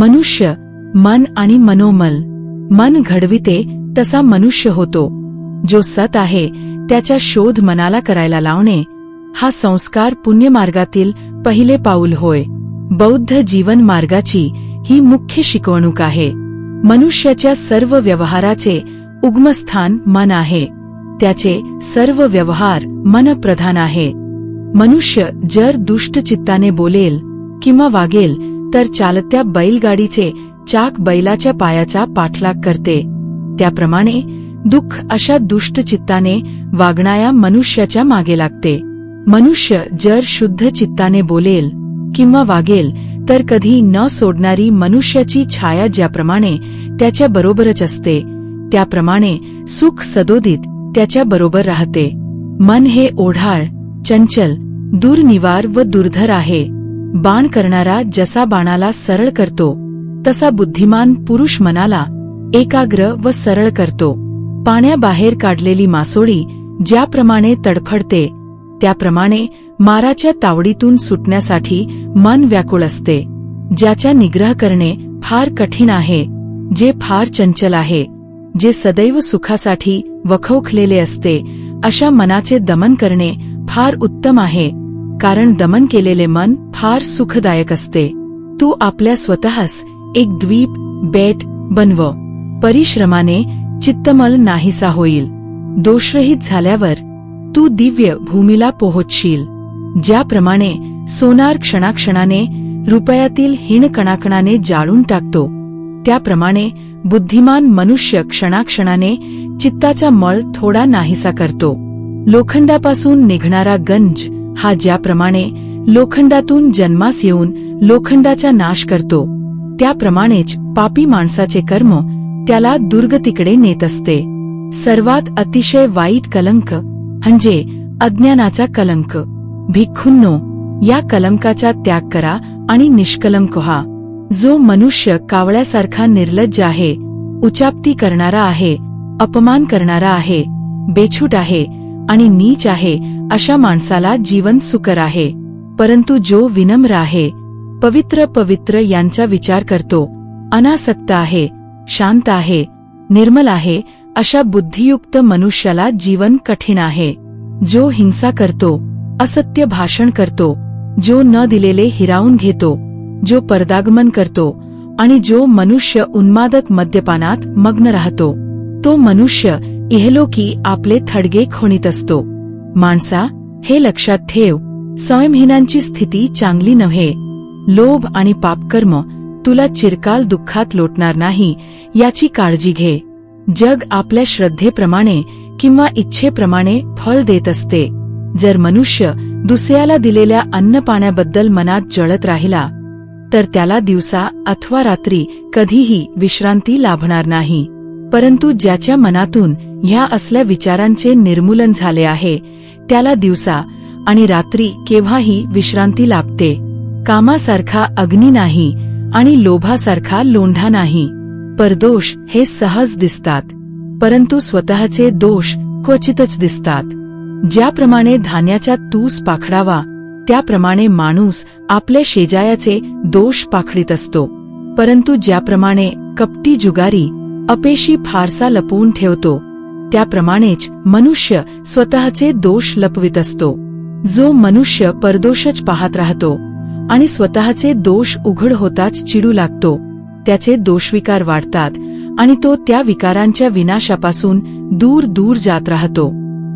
मनुष्य मन आणि मनोमल. मन घडविते तसा मनुष्य होतो. जो सत आहे त्याचा शोध मनाला करायला लावणे हा संस्कार पुण्यमार्गातील पहिले पाऊल होय. बौद्ध जीवन मार्गाची ही मुख्य शिकवणूक आहे. मनुष्याच्या सर्व व्यवहाराचे उगमस्थान मन आहे. त्याचे सर्व व्यवहार मनप्रधान आहे. मनुष्य जर दुष्ट चित्ताने बोलेल किंवा वागेल तर चालत्या बैलगाडीचे चाक बैलाच्या पायाचा पाठलाग करते. त्याप्रमाणे दुःख अशा दुष्ट चित्ताने मनुष्याच्या मागे लागते. मनुष्य जर शुद्ध चित्ताने बोलेल किंवा वागेल तर कधी न सोडणारी मनुष्याची छाया ज्याप्रमाणे त्याच्या बरोबरच असते त्याप्रमाणे सुख सदोदित त्याच्या बरोबर राहते. मन हे ओढाळ चंचल दुर्निवार व दुर्धर आहे. बाण करणारा जसा बाणाला सरळ करतो तसा बुद्धिमान पुरुष मनाला एकाग्र व सरळ करतो. पाण्याबाहेर काढलेली मासोळी ज्याप्रमाणे तडफडते त्याप्रमाणे माराच्या तावडीतून सुटण्यासाठी मन व्याकुळ असते. ज्याचा निग्रह करणे फार कठीण आहे जे फार चंचल आहे जे सदैव सुखासाठी वखवखलेले असते अशा मनाचे दमन करणे फार उत्तम आहे. कारण दमन केलेले मन फार सुखदायक असते. तू आपल्या स्वतःस एक द्वीप बेट बनव. परिश्रमाने चित्तमल नाहीसा होईल. दोषरहित झाल्यावर तू दिव्य भूमीला पोहोचशील. ज्याप्रमाणे सोनार क्षणाक्षणाने रुपयातील हिण कणाकणाने जाळून टाकतो त्याप्रमाणे बुद्धिमान मनुष्य क्षणाक्षणाने चित्ताचा मळ थोडा नाहीसा करतो. लोखंडापासून निघणारा गंज हा ज्याप्रमाणे लोखंडातून जन्मास येऊन लोखंडाचा नाश करतो त्याप्रमाणेच पापी माणसाचे कर्म त्याला दुर्गतीकडे नेत असते. सर्वात अतिशय वाईट कलंक म्हणजे अज्ञानाचा कलंक. भिक्खुन्नो या कलंकाचा त्याग करा आणि निष्कलंक व्हा. जो मनुष्य कावळ्यासारखा निर्लज्ज आहे उचापती करणारा आहे अपमान करणारा आहे बेछूट आहे आणि नीच आहे अशा माणसाला जीवन सुकर आहे. परंतु जो विनम्र आहे पवित्र पवित्र यांचा विचार करतो अनासक्त आहे शांत आहे निर्मल आहे अशा बुद्धियुक्त मनुष्याला जीवन कठीण आहे. जो हिंसा करतो असत्य भाषण करतो जो न दिलेले हिरावून घेतो जो पर्दागमन करतो आणि जो मनुष्य उन्मादक मद्यपानात मग्न राहतो तो मनुष्य इहलोकी आपले थडगे खोणीत असतो. माणसा हे लक्षात ठेव स्वयंहीनांची स्थिती चांगली नव्हे. लोभ आणि पापकर्म तुला चिरकाल दुःखात लोटणार नाही याची काळजी घे. जग आपल्या श्रद्धेप्रमाणे किंवा इच्छेप्रमाणे फळ देत असते. जर मनुष्य दुसऱ्याला दिलेल्या अन्नपाण्याबद्दल मनात जळत राहिला तर त्याला दिवसा अथवा रात्री कधीही विश्रांती लाभणार नाही. परंतु ज्याच्या मनातून ह्या असल्या विचारांचे निर्मूलन झाले आहे. त्याला दिवसा आणि रात्री केव्हाही विश्रांती लाभते. कामासारखा अग्नी नाही आणि लोभासारखा लोंढा नाही. परदोष हे सहज दिसतात. परंतु स्वतःचे दोष क्वचितच दिसतात. ज्याप्रमाणे धान्याचा तूस पाखडावा त्याप्रमाणे माणूस आपल्या शेजायाचे दोष पाखडीत असतो. परंतु ज्याप्रमाणे कपटी जुगारी अपेशी फारसा लपवून ठेवतो त्याप्रमाणेच मनुष्य स्वतःचे दोष लपवित असतो. जो मनुष्य परदोषच पाहत राहतो आणि स्वतःचे दोष उघड होताच चिडू लागतो त्याचे दोषविकार वाढतात आणि तो त्या विकारांच्या विनाशापासून दूर दूर जात राहतो.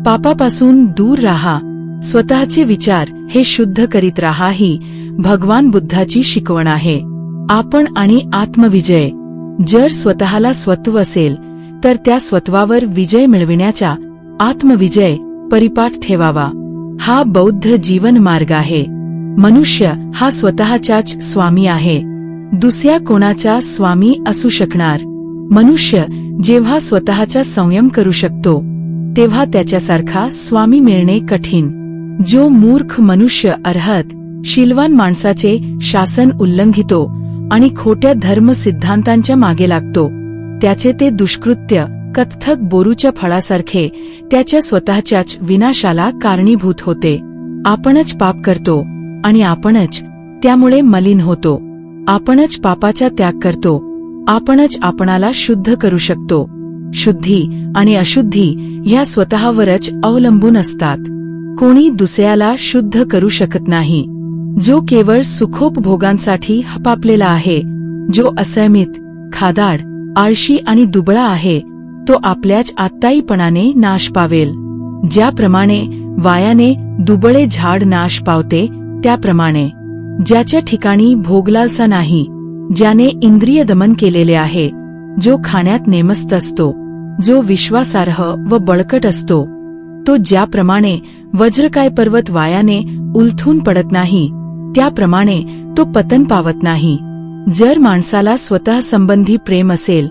पापापासून दूर राहा स्वतःचे विचार हे शुद्ध करीत राहा ही भगवान बुद्धाची शिकवण आहे. आपण आणि आत्मविजय जर स्वतःला स्वत्व असेल तर त्या स्वत्वावर विजय मिळविण्याचा आत्मविजय परिपाठ ठेवावा. हा बौद्ध जीवन मार्ग आहे. मनुष्य हा स्वतःच्याच स्वामी आहे. दुसऱ्या कोणाचा स्वामी असू शकणार. मनुष्य जेव्हा स्वतःचा संयम करू शकतो तेव्हा त्याच्यासारखा स्वामी मिळणे कठीण. जो मूर्ख मनुष्य अर्हत शिलवान माणसाचे शासन उल्लंघितो आणि खोट्या धर्म सिद्धांतांच्या मागे लागतो त्याचे ते दुष्कृत्य कथ्थक बोरूच्या फळासारखे त्याच्या स्वतःच्याच विनाशाला कारणीभूत होते. आपणच पाप करतो आणि आपणच त्यामुळे मलिन होतो. आपणच पापाचा त्याग करतो आपणच आपणाला शुद्ध करू शकतो. शुद्धी आणि अशुद्धी ह्या स्वतःवरच अवलंबून असतात. कोणी दुसऱ्याला शुद्ध करू शकत नाही. जो केवळ सुखोपभोगांसाठी हपापलेला आहे जो असयमित खादाड आळशी आणि दुबळा आहे तो आपल्याच आत्ताईपणाने नाश पावेल. ज्याप्रमाणे वायाने दुबळे झाड नाश पावते त्याप्रमाणे. ज्याच्या ठिकाणी भोगलालसा नाही ज्याने इंद्रिय दमन केलेले आहे जो खाण्यात नेमस्त असतो जो विश्वासार्ह व बळकट असतो तो ज्याप्रमाणे वज्रकाय पर्वत वायाने उलथून पडत नाही त्याप्रमाणे तो पतन पावत नाही. जर माणसाला स्वतः संबंधी प्रेम असेल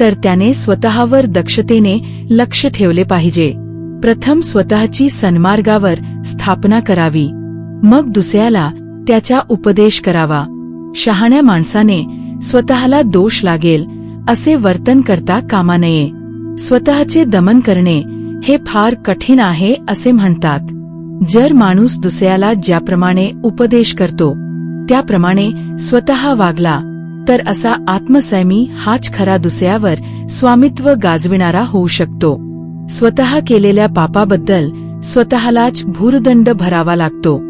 तर त्याने स्वतःवर दक्षतेने लक्ष ठेवले पाहिजे. प्रथम स्वतःची सन्मार्गावर स्थापना करावी. मग दुसऱ्याला त्याचा उपदेश करावा. शहाण्या माणसाने स्वतःला दोष लागेल असे वर्तन करता कामा नये. स्वतःचे दमन करणे हे फार कठीण आहे असे म्हणतात. जर माणूस दुसऱ्याला ज्याप्रमाणे उपदेश करतो त्याप्रमाणे स्वतः वागला तर असा आत्मसैमी हाच खरा दुसऱ्यावर स्वामित्व गाजविणारा होऊ शकतो. स्वतः केलेल्या पापाबद्दल स्वतःलाच भूरदंड भरावा लागतो.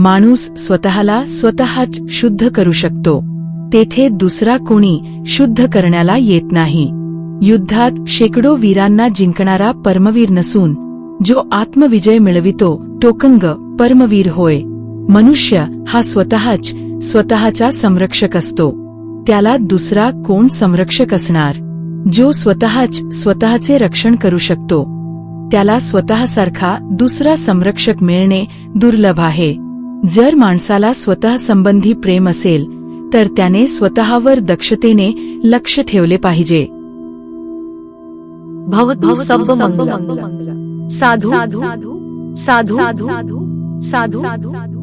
माणूस स्वतःला स्वतःच शुद्ध करू शकतो. तेथे दुसरा कोणी शुद्ध करण्याला येत नाही. युद्धात शेकडो वीरांना जिंकणारा परमवीर नसून जो आत्मविजय मिळवितो टोकंग परमवीर होय. मनुष्य हा स्वतःच स्वतःचा संरक्षक असतो त्याला दुसरा कोण संरक्षक असणार जो स्वतःच स्वतःचे रक्षण करू शकतो त्याला स्वतःसारखा दुसरा संरक्षक मिळणे दुर्लभ आहे जर माणसाला स्वतः संबंधी प्रेम असेल तर त्याने स्वतःवर दक्षतेने लक्ष ठेवले पाहिजे साधु साधु साधु साधु साधु